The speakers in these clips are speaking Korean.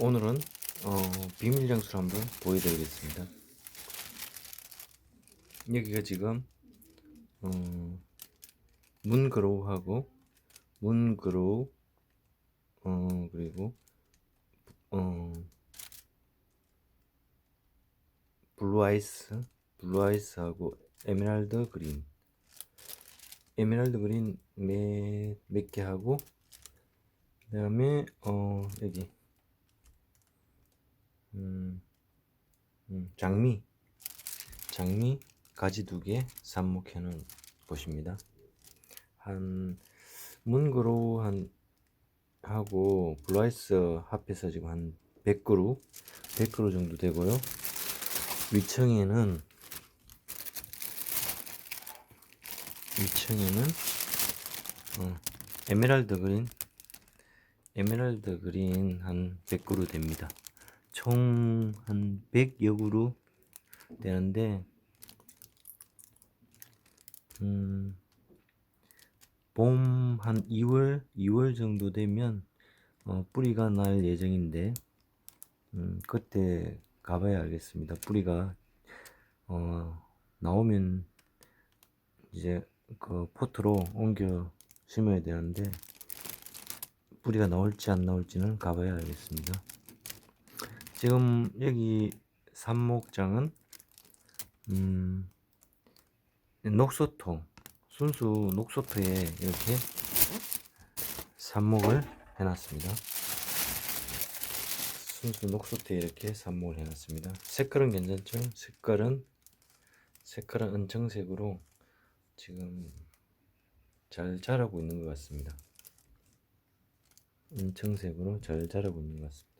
오늘은 어, 비밀 장수를 한번 보여드리겠습니다. 여기가 지금 어, 문그로우하고 문그로우 어, 그리고 어, 블루아이스 블루아이스하고 에메랄드 그린 에메랄드 그린 몇개 하고 그 다음에 어 여기 음, 음, 장미 장미 가지 두 개 삽목해 놓은 곳입니다. 한 문그로우 한 하고 블라이스 합해서 지금 한 100그루 100그루 정도 되고요. 위층에는 위층에는 어, 에메랄드 그린 에메랄드 그린 한 100그루 됩니다. 총 한 100여 그루 되는데 음, 봄 한 2월 2월 정도 되면 어, 뿌리가 날 예정인데 음, 그때 가봐야 알겠습니다. 뿌리가 어, 나오면 이제 그 포트로 옮겨 심어야 되는데 뿌리가 나올지 안 나올지는 가봐야 알겠습니다. 지금 여기 삽목장은 음, 녹소토 순수 녹소토에 이렇게 삽목을 해놨습니다. 순수 녹소토에 이렇게 삽목을 해놨습니다. 색깔은 괜찮죠? 색깔은 색깔은 은청색으로 지금 잘 자라고 있는 것 같습니다. 은청색으로 잘 자라고 있는 것 같습니다.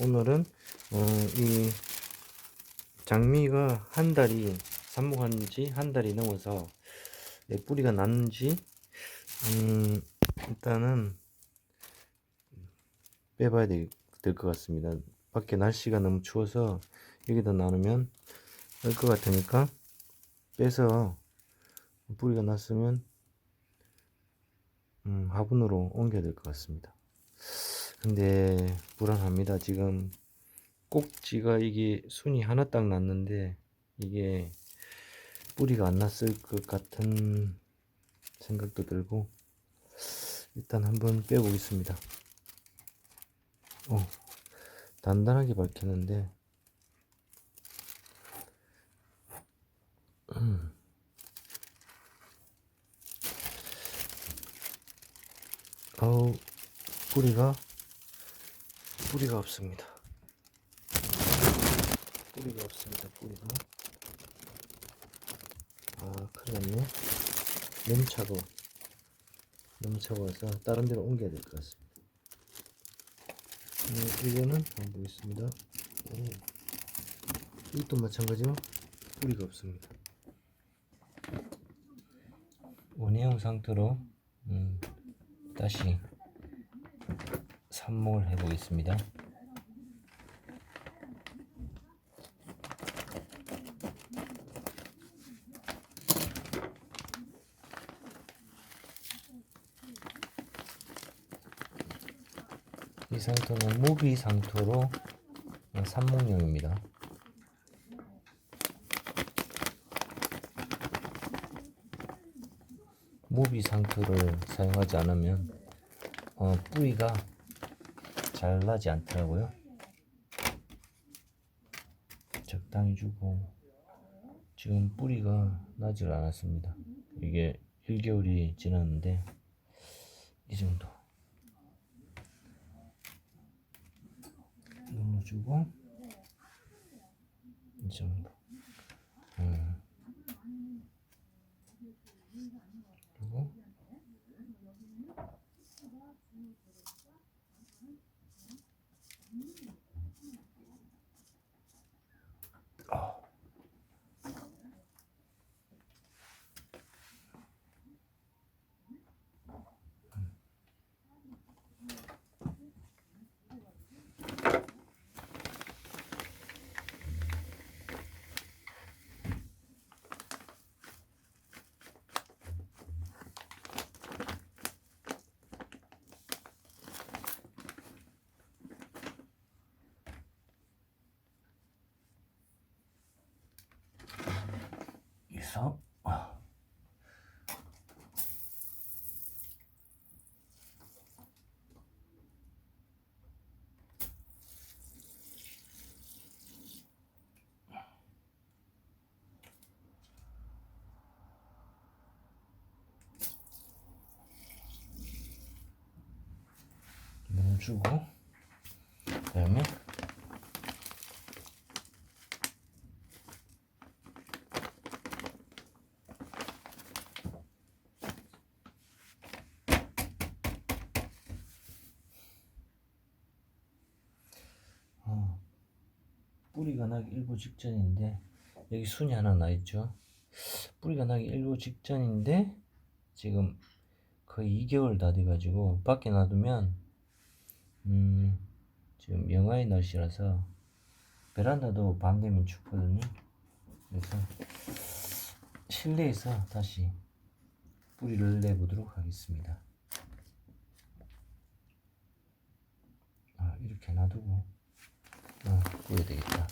오늘은 어, 이 장미가 한 달이 삽목한 지 한 달이 넘어서 내 뿌리가 났는지 음, 일단은 빼봐야 될 것 같습니다. 밖에 날씨가 너무 추워서 여기다 나누면 될 것 같으니까 빼서 뿌리가 났으면 음, 화분으로 옮겨야 될 것 같습니다. 근데 불안합니다. 지금 꼭지가 이게 순이 하나 딱 났는데 이게 뿌리가 안 났을 것 같은 생각도 들고 일단 한번 빼보겠습니다. 어, 단단하게 밝혔는데 음. 아우 뿌리가 뿌리가 없습니다. 뿌리가 없습니다. 뿌리가 아 큰일 났네 너무 차가워 너무 차가워서 다른 데로 옮겨야 될 것 같습니다 음, 이거는 한번 보겠습니다 오. 이것도 마찬가지로 뿌리가 없습니다 원형 상태로 음, 다시 삽목을 해 보겠습니다 이 상토는 무비 상토로 삽목용입니다. 무비 상토를 사용하지 않으면 어, 뿌리가 잘 나지 않더라고요. 적당히 주고 지금 뿌리가 나질 않았습니다. 이게 1개월이 지났는데 이 정도 눌러주고 이 정도 3 멈추고 그다음에 뿌리가 나기 일부 직전인데 여기 순이 하나 나 있죠. 뿌리가 나기 일부 직전인데 지금 거의 2개월 다 돼가지고 밖에 놔두면 음 지금 영하의 날씨라서 베란다도 밤 되면 춥거든요. 그래서 실내에서 다시 뿌리를 내보도록 하겠습니다. 아, 이렇게 놔두고 어, 뿌려야 되겠다.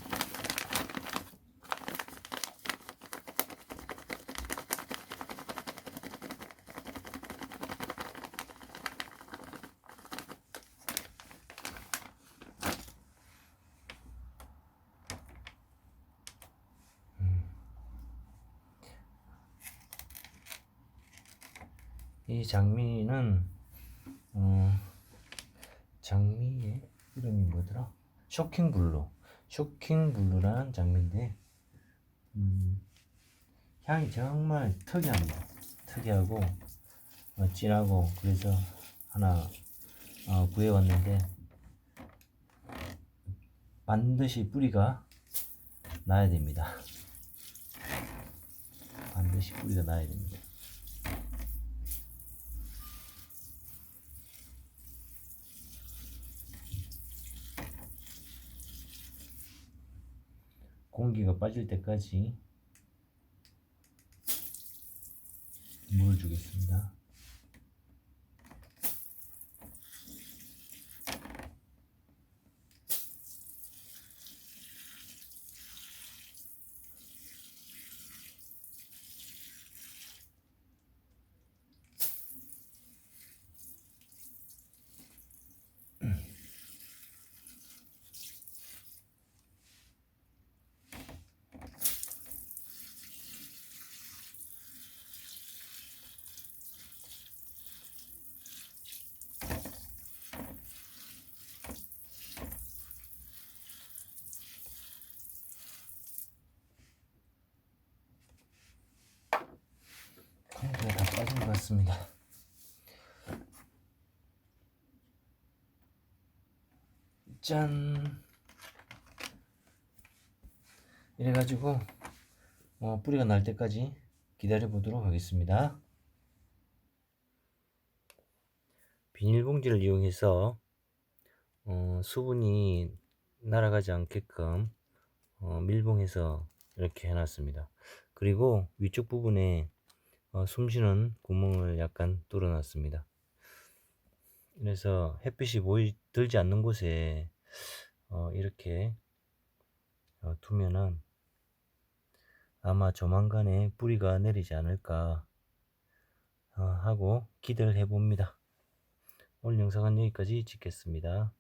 이 장미는 어, 장미의 이름이 뭐더라? 쇼킹 블루 쇼킹블루라는 장미인데 음, 향이 정말 특이합니다. 특이하고 어, 진하고 그래서 하나 어, 구해왔는데 반드시 뿌리가 나야 됩니다. 반드시 뿌리가 나야 됩니다 공기가 빠질 때까지 물을 주겠습니다. 공기가 다 빠진 것 같습니다. 짠! 이래가지고 어, 뿌리가 날 때까지 기다려 보도록 하겠습니다. 비닐봉지를 이용해서 어, 수분이 날아가지 않게끔 어, 밀봉해서 이렇게 해놨습니다. 그리고 위쪽 부분에 어, 숨쉬는 구멍을 약간 뚫어놨습니다. 그래서 햇빛이 보이 들지 않는 곳에 어, 이렇게 어, 두면은 아마 조만간에 뿌리가 내리지 않을까 어, 하고 기대를 해봅니다. 오늘 영상은 여기까지 찍겠습니다.